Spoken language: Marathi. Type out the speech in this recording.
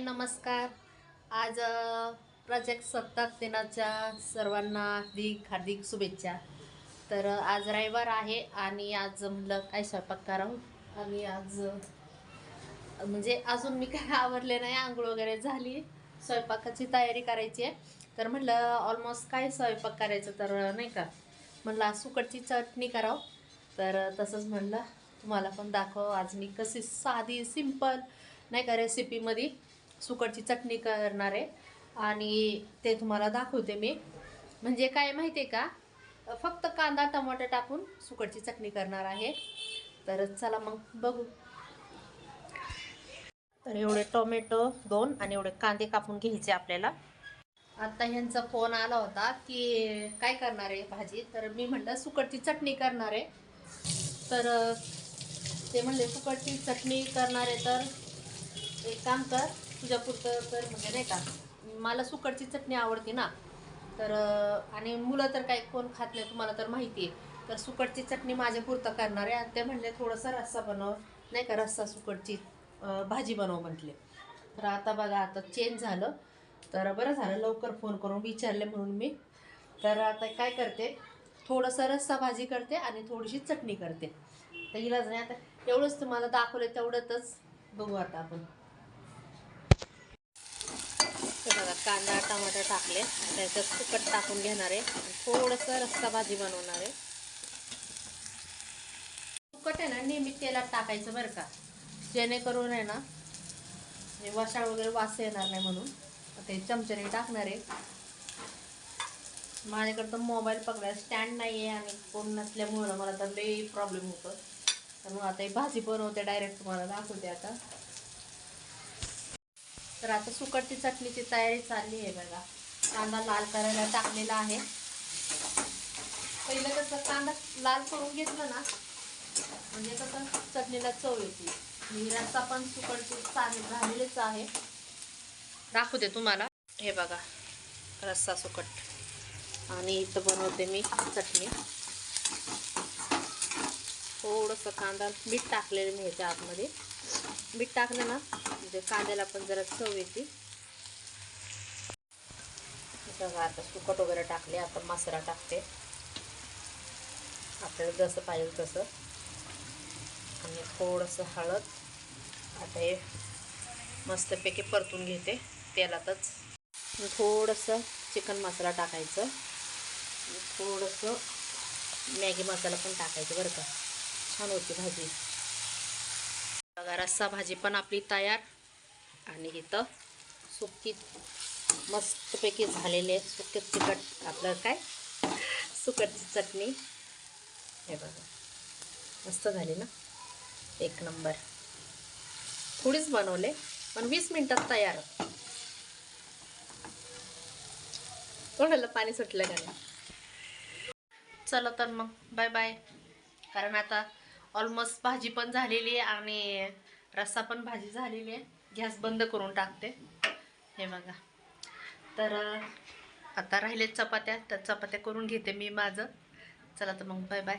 नमस्कार. आज प्रजासत्ताक दिनाच्या सर्वांना हार्दिक हार्दिक शुभेच्छा. तर आज रविवार आहे आणि आज म्हणलं काय स्वयंपाक करावं? आणि आज म्हणजे अजून मी काय आवरले नाही आंघोळ वगैरे झाली. स्वयंपाकाची तयारी करायची आहे. तर म्हटलं ऑलमोस्ट काय स्वयंपाक करायचं तर नाही का? म्हटलं आज सुकटची चटणी करावं. तर तसंच म्हणलं तुम्हाला पण दाखव. आज मी कशी साधी सिंपल नाही का रेसिपीमध्ये सुकटची चटणी करणार आहे. आणि ते तुम्हाला दाखवते मी. म्हणजे काय माहिती आहे का? फक्त कांदा टमाटर टाकून सुकटची चटणी करणार आहे. तर चला मग बघू. तर एवढे टोमॅटो दोन आणि एवढे कांदे कापून घ्यायचे आपल्याला. आता ह्यांचा फोन आला होता की काय करणार आहे भाजी? तर मी म्हटलं सुकटची चटणी करणार आहे. तर ते म्हणले सुकटची चटणी करणार आहे तर एक काम कर तुझ्यापुरतं तर म्हणजे नाही का मला सुकटची चटणी आवडते ना. तर आणि मुलं तर काही कोण खात नाही तुम्हाला तर माहिती आहे. तर सुकटची चटणी माझ्या पुरतं करणार आहे आणि ते म्हणले थोडंसं रस्सा बनव. नाही का रस्सा सुकटची भाजी बनव म्हटले. तर आता बघा आता चेंज झालं. तर बरं झालं लवकर फोन करून विचारले म्हणून मी. तर आता काय करते थोडंसं रस्सा भाजी करते आणि थोडीशी चटणी करते. तर इलाज नाही आता एवढंच तुम्हाला दाखवलं तेवढंच बघू आता आपण तर बघा कांदा टमाटर टाकले. त्याच्यात सुकट टाकून घेणार आहे. थोडंसं रस्सा भाजी बनवणार आहे. सुकट आहे ना नेहमी तेलात टाकायचं बरं का. जेणेकरून आहे ना वसाळ वशाळ वगैरे वास येणार नाही म्हणून. ते चमच्याने टाकणार आहे. माझ्याकडे तर मोबाईल पकडायला स्टँड नाही आहे आणि कोण नसल्यामुळं मला तर लई प्रॉब्लेम होतो. मग आता ही भाजी बनवते डायरेक्ट तुम्हाला दाखवते आता. तर आता सुकटची चटणीची तयारी चालली आहे बघा. कांदा लाल करायला टाकलेला आहे. पहिलं कसं कांदा लाल करून घेतलं ना म्हणजे कसं चटणीला चव येते. आणि रस्सा पण सुकटची चालेल झालेलीच आहे. दाखवते तुम्हाला. हे बघा रस्सा सुकट. आणि इथं बनवते मी चटणी. थोडंसं कांदा मीठ टाकलेलं मी ह्याच्या आतमध्ये. मीठ टाकलं ना म्हणजे कांद्याला पण जरा चव येते. बघा आता सुकट वगैरे टाकले आता मसाला टाकते. आपल्याला जसं पाहिजे तसं. आणि थोडंसं हळद. आता हे मस्तपैकी परतून घेते तेलातच. थोडंसं चिकन मसाला टाकायचं. थोडंसं मॅगी मसाला पण टाकायचं बरं का. छान होती भाजी. बघा रस्सा भाजी पण आपली तयार. आणि इथं सुकी मस्तपैकी झालेले सुके तिखट आपलं काय? सुकटची चटणी. हे बघा. मस्त झाली ना? एक नंबर. थोडीच बनवले पण वीस मिनटात तयार. तोंडाला पाणी सुटलं का चला तर मग. Bye bye. कारण आता ऑलमोस्ट भाजी पण झालेली आहे आणि रस्सा पण भाजी झालेली आहे. गॅस बंद करून टाकते. हे बघा. तर आता राहिले चपात्या. तर चपात्या करून घेते मी माझं. चला तर मग बाय बाय